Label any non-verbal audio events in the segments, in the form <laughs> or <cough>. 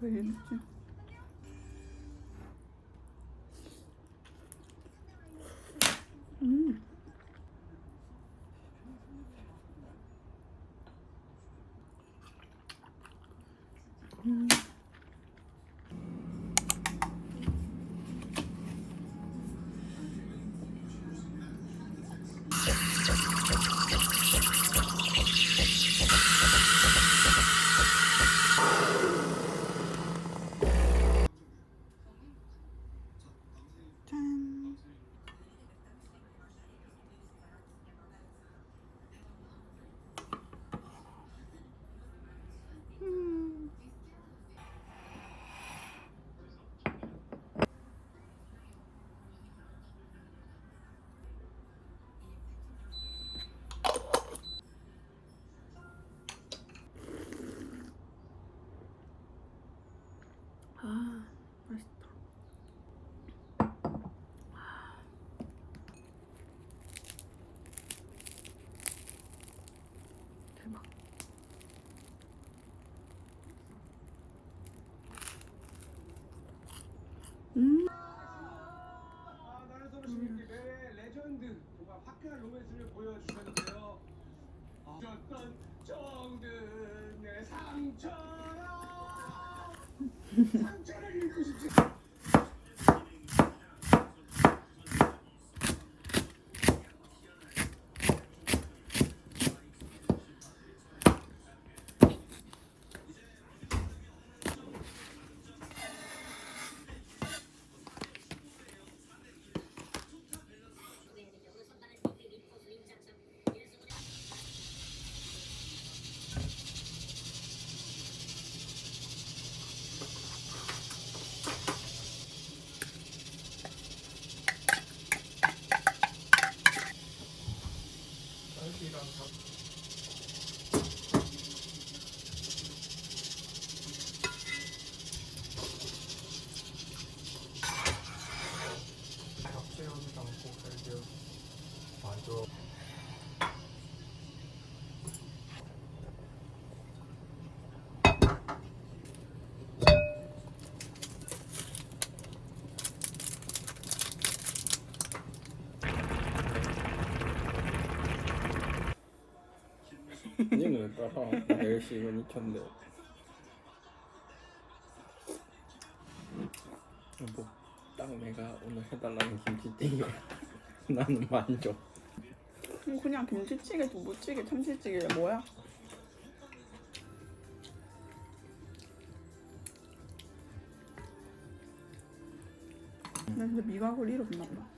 왜 이러지? 음. 음. 짠. 음. 아, 맛있다. 대박. 음. 아, 나는 서로 시민기 대회 레전드 정말 화끈한 로맨스를 보여주셨는데요. 아, 어떤 정든의 상처를 <laughs> 잃고 싶지. 님을 따라 열심히 익혔는데 뭐딱 내가 오늘 해달라는 김치찌개. <laughs> 나는 만족. 뭐 그냥 김치찌개, 두부찌개, 참치찌개 뭐야? 나 진짜 미각을 잃었나 봐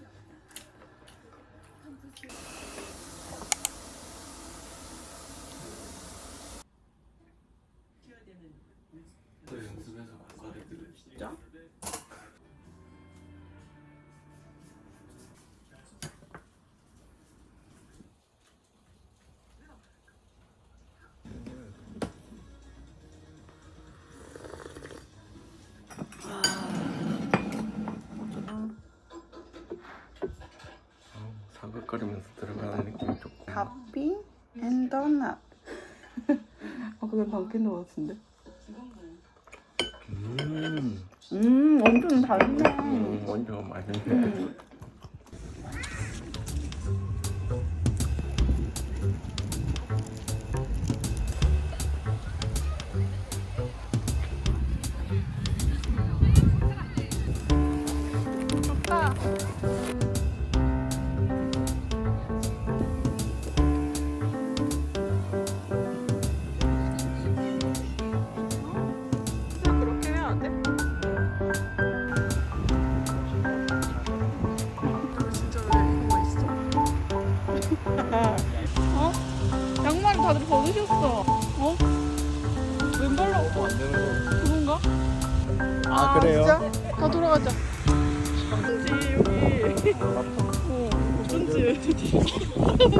사극거리면서 들어가는 느낌이 좋고 커피 앤 도넛. 아 그건 담긴 것 같은데. 음, 음 엄청 달네. 음 완전 맛있네 아, 그래요? 진짜? 다 돌아가자. 어쩐지 여기. 어, 어쩐지. <laughs>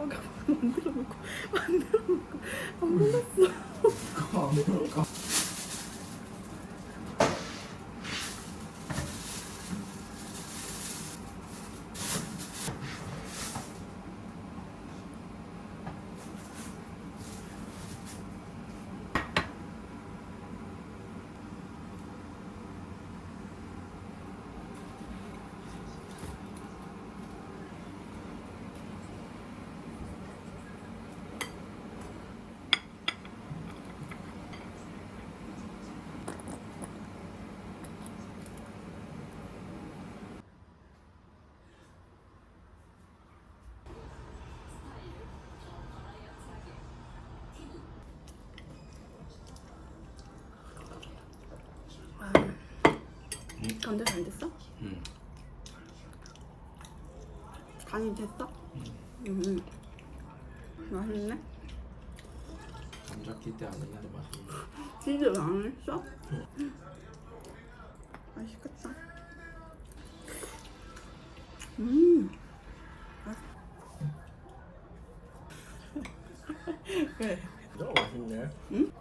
소스하게 만들어 놓고 <laughs> 만들어 놓고 안 골랐어. 감자 잘 됐어? 응. 간이 됐어? 음. 맛있네. 감자 기대 안 했는데 맛있네. 치즈 안 했어? 맛있겠다. 음. <laughs> 왜? 너무 맛있네. 응?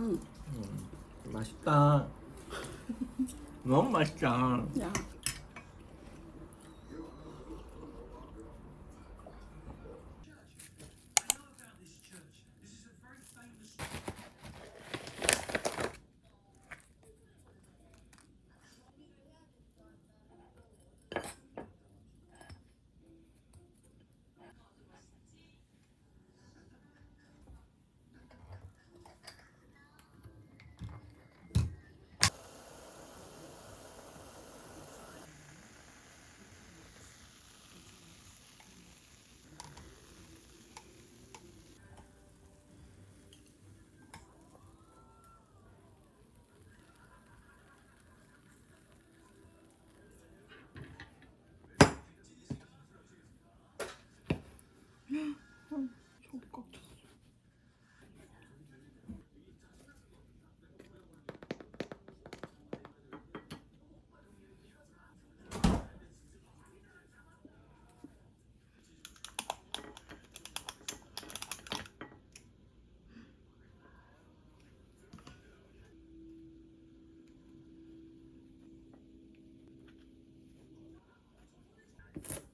맛있다. 맛있다. <laughs> 너무 맛있다. 야. time.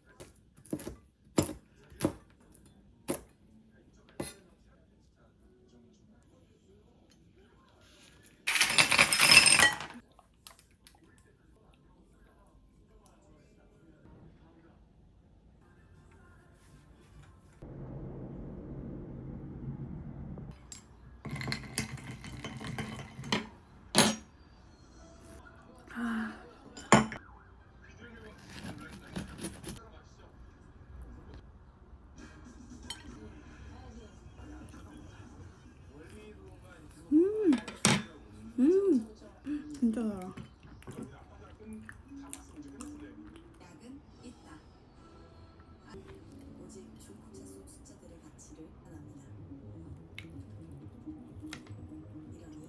진짜 달아. 약은 있다. 오직 중국차 숫자들의 가치를 판합니다. 이러니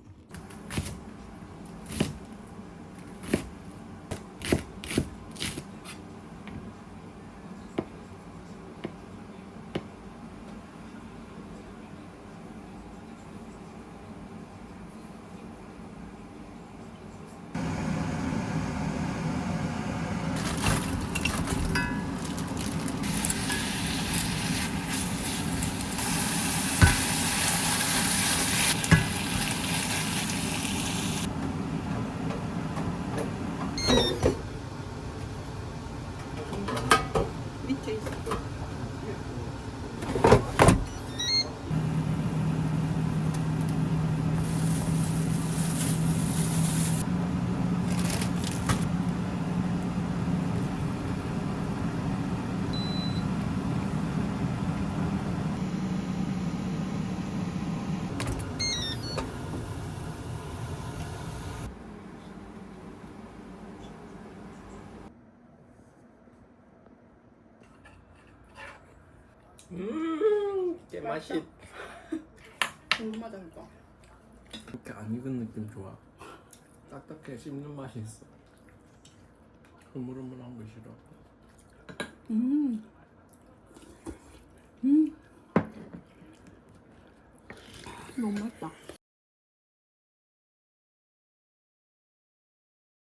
밑에 있어. 음, 깨맛이 궁금하다니까. 이렇게 안 익은 느낌 좋아. 딱딱해 씹는 맛이 있어. 흐물흐물한 거 싫어. 음. 음. 너무 맛있다.